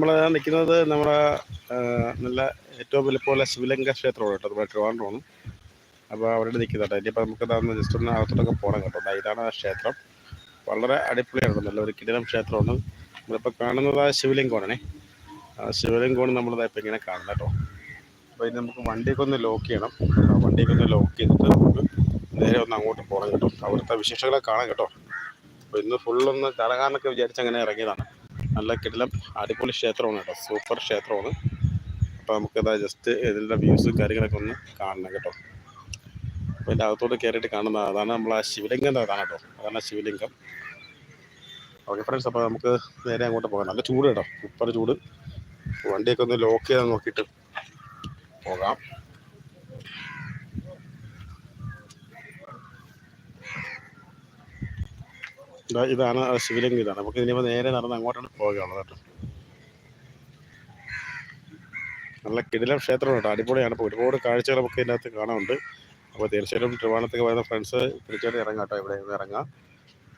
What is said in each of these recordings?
നമ്മൾ നിൽക്കുന്നത് നമ്മുടെ നല്ല ഏറ്റവും വലിപ്പമുള്ള ശിവലിംഗ ക്ഷേത്രമാണ് കേട്ടോ. നമ്മുടെ ട്രിവാൻഡ്രമാണ്. അപ്പോൾ അവിടെ നിൽക്കുന്നത് കേട്ടോ. ഇനിയിപ്പോൾ നമുക്ക് ഇതാന്ന് ജസ്റ്റ് ഒന്ന് അകത്തോട്ടൊക്കെ പോകണം കേട്ടോ. ഇതാണ് ആ ക്ഷേത്രം. വളരെ അടിപൊളിയാണ് നല്ല ഒരു കിടിലം ക്ഷേത്രമാണ്. നമ്മളിപ്പോൾ കാണുന്നത് ആ ശിവലിംഗമാണേ. ആ ശിവലിംഗമാണ് നമ്മളിതാ ഇപ്പോൾ ഇങ്ങനെ കാണുന്നത് കേട്ടോ. അപ്പോൾ ഇനി നമുക്ക് വണ്ടിയൊക്കെ ഒന്ന് ലോക്ക് ചെയ്യണം. വണ്ടിയൊക്കെ ഒന്ന് ലോക്ക് ചെയ്തിട്ട് നമുക്ക് നേരെ ഒന്ന് അങ്ങോട്ട് പോകണം കേട്ടോ. അവിടുത്തെ വിശേഷങ്ങളെ കാണാം കേട്ടോ. അപ്പോൾ ഇന്ന് ഫുള്ളൊന്ന് കറങ്ങാന്നൊക്കെ വിചാരിച്ച് അങ്ങനെ ഇറങ്ങിയതാണ്. നല്ല കിടിലം അടിപൊളി ക്ഷേത്രമാണ് കേട്ടോ. സൂപ്പർ ക്ഷേത്രമാണ്. അപ്പോൾ നമുക്കിതാ ജസ്റ്റ് ഇതിന്റെ വ്യൂസും കാര്യങ്ങളൊക്കെ ഒന്ന് കാണണം കേട്ടോ. അപ്പോൾ ഇതിന്റെ അകത്തോട്ട് കയറിയിട്ട് കാണുന്ന അതാണ് നമ്മൾ ആ ശിവലിംഗം അതാണ് കേട്ടോ. അതാണ് ശിവലിംഗം. ഓക്കെ ഫ്രണ്ട്സ് അപ്പോൾ നമുക്ക് നേരെ അങ്ങോട്ട് പോകാം. നല്ല ചൂട് കേട്ടോ. സൂപ്പർ ചൂട്. വണ്ടിയൊക്കെ ഒന്ന് ലോക്ക് ചെയ്ത് നോക്കിയിട്ട് പോകാം. ഇതാണ് ശിവലിംഗം ഇതാണ്. നമുക്ക് ഇനിയിപ്പോൾ നേരെ നടന്ന് അങ്ങോട്ടാണ് പോകുകയുള്ളത് കേട്ടോ. നല്ല കിടിലം ക്ഷേത്രം കേട്ടോ. അടിപൊളിയാണ്. ഇപ്പോൾ ഒരുപാട് കാഴ്ചകൾ നമുക്ക് ഇതിനകത്ത് കാണാനുണ്ട്. അപ്പോൾ തീർച്ചയായിട്ടും ട്രിവാണത്തേക്ക് വരുന്ന ഫ്രണ്ട്സ് തീർച്ചയായിട്ടും ഇറങ്ങാം കേട്ടോ. ഇവിടെ ഇറങ്ങാം.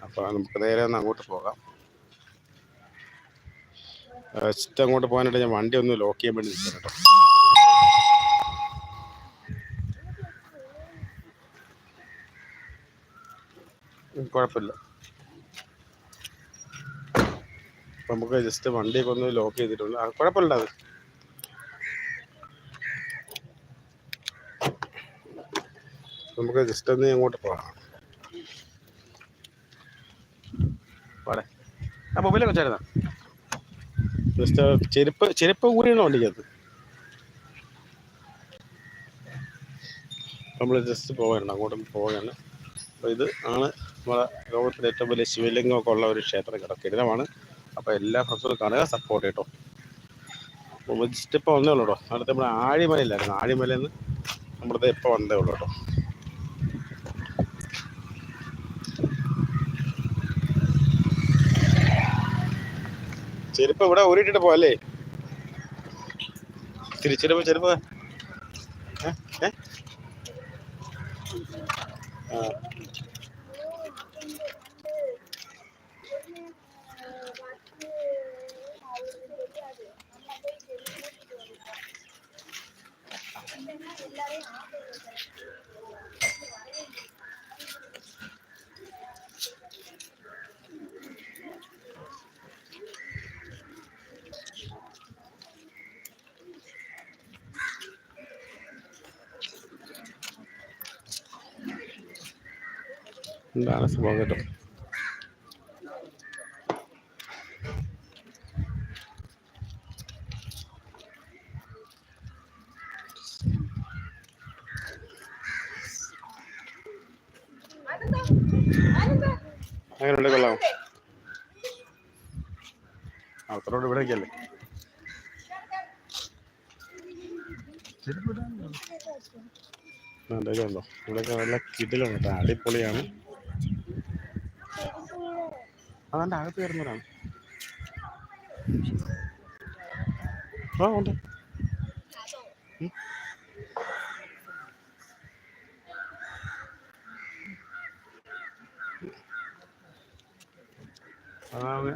അപ്പോൾ നമുക്ക് നേരെ ഒന്ന് അങ്ങോട്ട് പോകാം. ജസ്റ്റ് അങ്ങോട്ട് പോകാനായിട്ട് ഞാൻ വണ്ടി ഒന്ന് ലോക്ക് ചെയ്യാൻ വേണ്ടി നിൽക്കാം കേട്ടോ. കുഴപ്പമില്ല. നമുക്ക് ജസ്റ്റ് വണ്ടിയൊക്കെ ഒന്ന് ലോക്ക് ചെയ്തിട്ടുണ്ട്. ആ കുഴപ്പമില്ല അത്. നമുക്ക് ജസ്റ്റ് ഒന്ന് അങ്ങോട്ട് പോകാം. പാടെ ആ മൊബൈലൊക്കെ വെച്ചായിരുന്ന? ജസ്റ്റ് ചെരുപ്പ് ചെരുപ്പ് കൂടിയാണോ വണ്ടിക്കകത്ത്? നമ്മൾ ജസ്റ്റ് പോവുകയാണ് അങ്ങോട്ടും പോവുകയാണ് അപ്പോൾ ഇത് ആണ് നമ്മുടെ ലോകത്തിലെ ഏറ്റവും വലിയ ശിവലിംഗമൊക്കെ ഉള്ള ഒരു ക്ഷേത്രം കേട്ടോ കിടിലമാണ് അപ്പോൾ എല്ലാ ഫ്രണ്ട്സും കാണുക സപ്പോർട്ട് കേട്ടോ അപ്പോൾ ജസ്റ്റ് ഇപ്പോൾ വന്നേ ഉള്ളൂ കേട്ടോ അടുത്ത് നമ്മുടെ ആഴിമലയില്ലായിരുന്നു ആഴിമലയിൽ നിന്ന് നമ്മുടെ ഇപ്പോൾ വന്നേ ഉള്ളൂ കേട്ടോ. ചെരുപ്പ് ഇവിടെ ഊരിട്ടിട്ട് പോവാല്ലേ തിരിച്ചിടുമ്പോ ചെരുപ്പ്. എന്താണ് സംഭവം കേട്ടോ? ഉണ്ടോ ഇവിടെയൊക്കെ നല്ല കിടിലാണ് കേട്ടോ. അടിപൊളിയാണ്. അതെന്റെ അകത്ത് കയറുന്നവരാണ്. ആ ഉണ്ട്.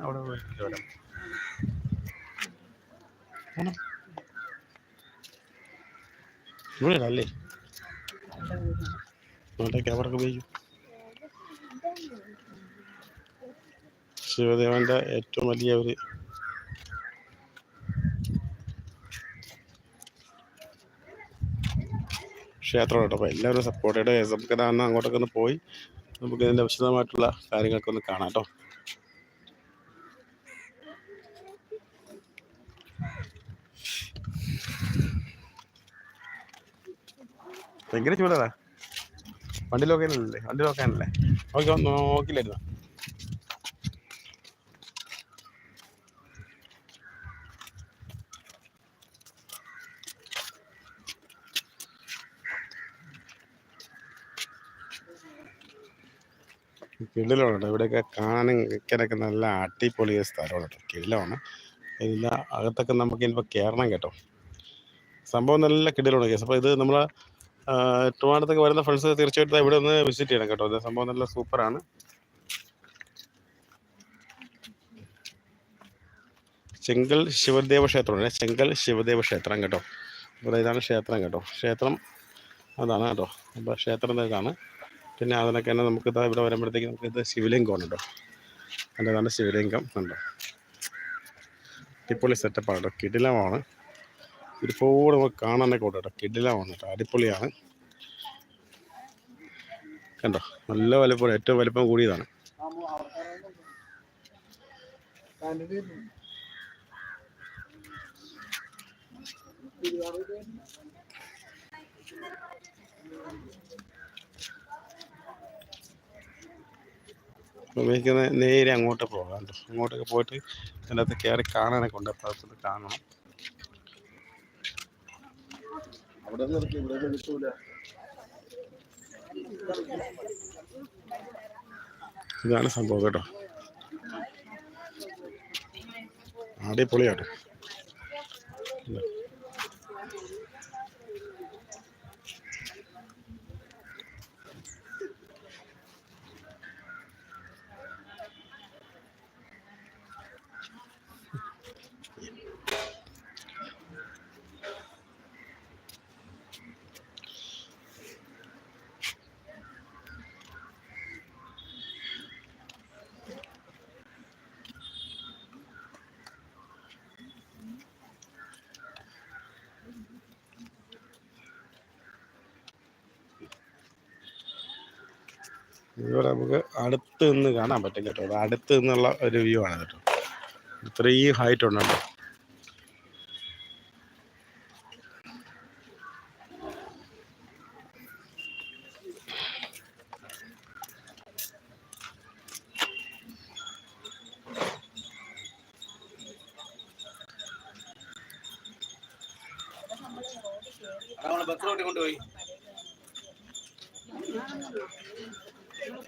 അവിടെ വരാം? ഇവിടെ അല്ലേ? അവർക്ക് ഉപയോഗിക്കും. ശിവദേവന്റെ ഏറ്റവും വലിയ ഒരു ക്ഷേത്രം കേട്ടോ. അപ്പോൾ എല്ലാവരും സപ്പോർട്ട് ചെയ്യട്ടെ നമുക്ക് അങ്ങോട്ടൊക്കെ ഒന്ന് പോയി. നമുക്ക് ഇതിന്റെ വിശദമായിട്ടുള്ള കാര്യങ്ങളൊക്കെ ഒന്ന് കാണാം കേട്ടോ. ഭയങ്കര ചൂടാ വണ്ടി ലോക്കാനല്ലേ വണ്ടി ലോക്കാനല്ലേ ഓക്കെ നോക്കില്ലായിരുന്നു? കിടിലമാണ് ഇവിടെയൊക്കെ കാണാനും കിടക്കുന്ന നല്ല അടിപൊളി സ്ഥലമാണ് കേട്ടോ കിടിലമാണ്. ഇതിന്റെ അകത്തൊക്കെ നമുക്ക് ഇനിയിപ്പോൾ കയറണം കേട്ടോ. സംഭവം നല്ല കിടിലമാണ് കേസ്. അപ്പോൾ ഇത് നമ്മൾ ട്രിവാൻഡത്തേക്ക് വരുന്ന ഫ്രണ്ട്സ് തീർച്ചയായിട്ടും ഇവിടെ ഒന്ന് വിസിറ്റ് ചെയ്യണം കേട്ടോ. ഇത് സംഭവം നല്ല സൂപ്പറാണ് ചെങ്കൽ ശിവദേവ ക്ഷേത്രമാണ് ചെങ്കൽ ശിവദേവ ക്ഷേത്രം കേട്ടോ. അപ്പോൾ ഇതാണ് ക്ഷേത്രം കേട്ടോ. ക്ഷേത്രം അതാണ് കേട്ടോ. അപ്പോൾ ക്ഷേത്രം ഇതാണ്. പിന്നെ അതിനൊക്കെ തന്നെ നമുക്ക് ഇതാ ഇവിടെ വരുമ്പോഴത്തേക്ക് നമുക്ക് ഇത് ശിവലിംഗമാണ് കേട്ടോ. അതിന്റെ ഇതാണ് ശിവലിംഗം കണ്ടോ. അടിപൊളി സെറ്റപ്പാണ് കേട്ടോ. കിടിലമാണ്. ഇതിപ്പോൾ നമുക്ക് കാണാനൊക്കെ ഉണ്ട് കേട്ടോ. കിടിലമാണ് കേട്ടോ അടിപൊളിയാണ്. കണ്ടോ? നല്ല വലുപ്പം ഏറ്റവും വലുപ്പം കൂടിയതാണ്. അപ്പോൾ നേരെ അങ്ങോട്ട് പോകാം അങ്ങോട്ടൊക്കെ പോയിട്ട് അതിന്റെ അകത്ത് കയറി കാണാനൊക്കെ ഉണ്ട്. അതൊന്ന് കാണണം. അവിടെ നിർത്തി ഇവിടെ കിട്ടൂല ഇതാണ് സംഭവം കേട്ടോ അടിപൊളിയാട്ടോ ഇല്ല. ഇവിടെ നമുക്ക് അടുത്ത് നിന്ന് കാണാൻ പറ്റും കേട്ടോ. അടുത്ത് നിന്നുള്ള ഒരു വ്യൂ ആണ് കേട്ടോ. ഇത്രയും ഹൈറ്റ് ഉണ്ട് കേട്ടോ. നമ്മളെ Oh,